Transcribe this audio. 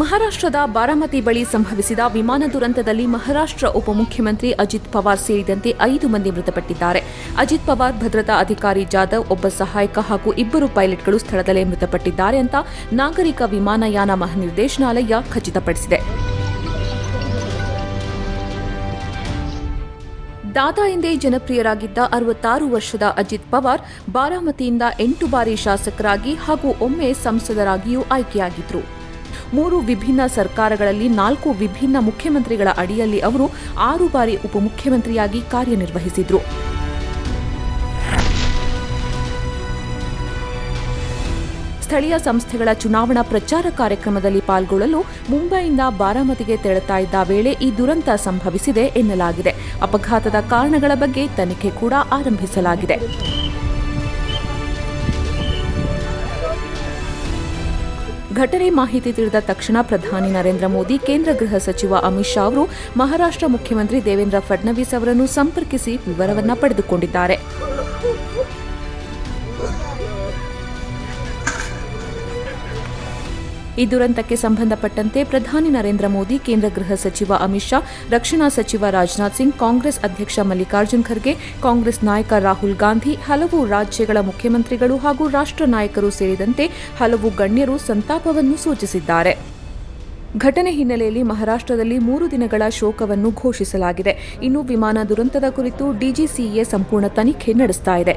ಮಹಾರಾಷ್ಟ್ರದ ಬಾರಾಮತಿ ಬಳಿ ಸಂಭವಿಸಿದ ವಿಮಾನ ದುರಂತದಲ್ಲಿ ಮಹಾರಾಷ್ಟ್ರ ಉಪಮುಖ್ಯಮಂತ್ರಿ ಅಜಿತ್ ಪವಾರ್ ಸೇರಿದಂತೆ ಐದು ಮಂದಿ ಮೃತಪಟ್ಟಿದ್ದಾರೆ. ಅಜಿತ್ ಪವಾರ್, ಭದ್ರತಾ ಅಧಿಕಾರಿ ಜಾಧವ್, ಒಬ್ಬ ಸಹಾಯಕ ಹಾಗೂ ಇಬ್ಬರು ಪೈಲಟ್ಗಳು ಸ್ಥಳದಲ್ಲೇ ಮೃತಪಟ್ಟಿದ್ದಾರೆ ಅಂತ ನಾಗರಿಕ ವಿಮಾನಯಾನ ಮಹಾನಿರ್ದೇಶನಾಲಯ ಖಚಿತಪಡಿಸಿದೆ. ದಾದಾ ಎಂದೇ ಜನಪ್ರಿಯರಾಗಿದ್ದ ಅರವತ್ತಾರು ವರ್ಷದ ಅಜಿತ್ ಪವಾರ್ ಬಾರಾಮತಿಯಿಂದ ಎಂಟು ಬಾರಿ ಶಾಸಕರಾಗಿ ಹಾಗೂ ಒಮ್ಮೆ ಸಂಸದರಾಗಿಯೂ ಆಯ್ಕೆಯಾಗಿದ್ರು. ಮೂರು ವಿಭಿನ್ನ ಸರ್ಕಾರಗಳಲ್ಲಿ ನಾಲ್ಕು ವಿಭಿನ್ನ ಮುಖ್ಯಮಂತ್ರಿಗಳ ಅಡಿಯಲ್ಲಿ ಅವರು ಆರು ಬಾರಿ ಉಪಮುಖ್ಯಮಂತ್ರಿಯಾಗಿ ಕಾರ್ಯನಿರ್ವಹಿಸಿದ್ರು. ಸ್ಥಳೀಯ ಸಂಸ್ಥೆಗಳ ಚುನಾವಣಾ ಪ್ರಚಾರ ಕಾರ್ಯಕ್ರಮದಲ್ಲಿ ಪಾಲ್ಗೊಳ್ಳಲು ಮುಂಬೈಯಿಂದ ಬಾರಾಮತಿಗೆ ತೆರಳುತ್ತಾ ಇದ್ದ ವೇಳೆ ಈ ದುರಂತ ಸಂಭವಿಸಿದೆ ಎನ್ನಲಾಗಿದೆ. ಅಪಘಾತದ ಕಾರಣಗಳ ಬಗ್ಗೆ ತನಿಖೆ ಕೂಡ ಆರಂಭಿಸಲಾಗಿದೆ. ಘಟನೆ ಮಾಹಿತಿ ತಿಳಿದ ತಕ್ಷಣ ಪ್ರಧಾನಿ ನರೇಂದ್ರ ಮೋದಿ, ಕೇಂದ್ರ ಗೃಹ ಸಚಿವ ಅಮಿತ್ ಶಾ ಅವರು ಮಹಾರಾಷ್ಟ್ರ ಮುಖ್ಯಮಂತ್ರಿ ದೇವೇಂದ್ರ ಫಡ್ನವೀಸ್ ಅವರನ್ನು ಸಂಪರ್ಕಿಸಿ ವಿವರವನ್ನ ಪಡೆದುಕೊಂಡಿದ್ದಾರೆ. ಈ ದುರಂತಕ್ಕೆ ಸಂಬಂಧಪಟ್ಟಂತೆ ಪ್ರಧಾನಿ ನರೇಂದ್ರ ಮೋದಿ, ಕೇಂದ್ರ ಗೃಹ ಸಚಿವ ಅಮಿತ್ ಶಾ, ರಕ್ಷಣಾ ಸಚಿವ ರಾಜನಾಥ್ ಸಿಂಗ್, ಕಾಂಗ್ರೆಸ್ ಅಧ್ಯಕ್ಷ ಮಲ್ಲಿಕಾರ್ಜುನ್ ಖರ್ಗೆ, ಕಾಂಗ್ರೆಸ್ ನಾಯಕ ರಾಹುಲ್ ಗಾಂಧಿ, ಹಲವು ರಾಜ್ಯಗಳ ಮುಖ್ಯಮಂತ್ರಿಗಳು ಹಾಗೂ ರಾಷ್ಟ್ರ ನಾಯಕರು ಸೇರಿದಂತೆ ಹಲವು ಗಣ್ಯರು ಸಂತಾಪವನ್ನು ಸೂಚಿಸಿದ್ದಾರೆ. ಘಟನೆ ಹಿನ್ನೆಲೆಯಲ್ಲಿ ಮಹಾರಾಷ್ಟ್ರದಲ್ಲಿ ಮೂರು ದಿನಗಳ ಶೋಕವನ್ನು ಘೋಷಿಸಲಾಗಿದೆ. ಇನ್ನು ವಿಮಾನ ದುರಂತದ ಕುರಿತು ಡಿಜಿಸಿಎ ಸಂಪೂರ್ಣ ತನಿಖೆ ನಡೆಸ್ತಾ ಇದೆ.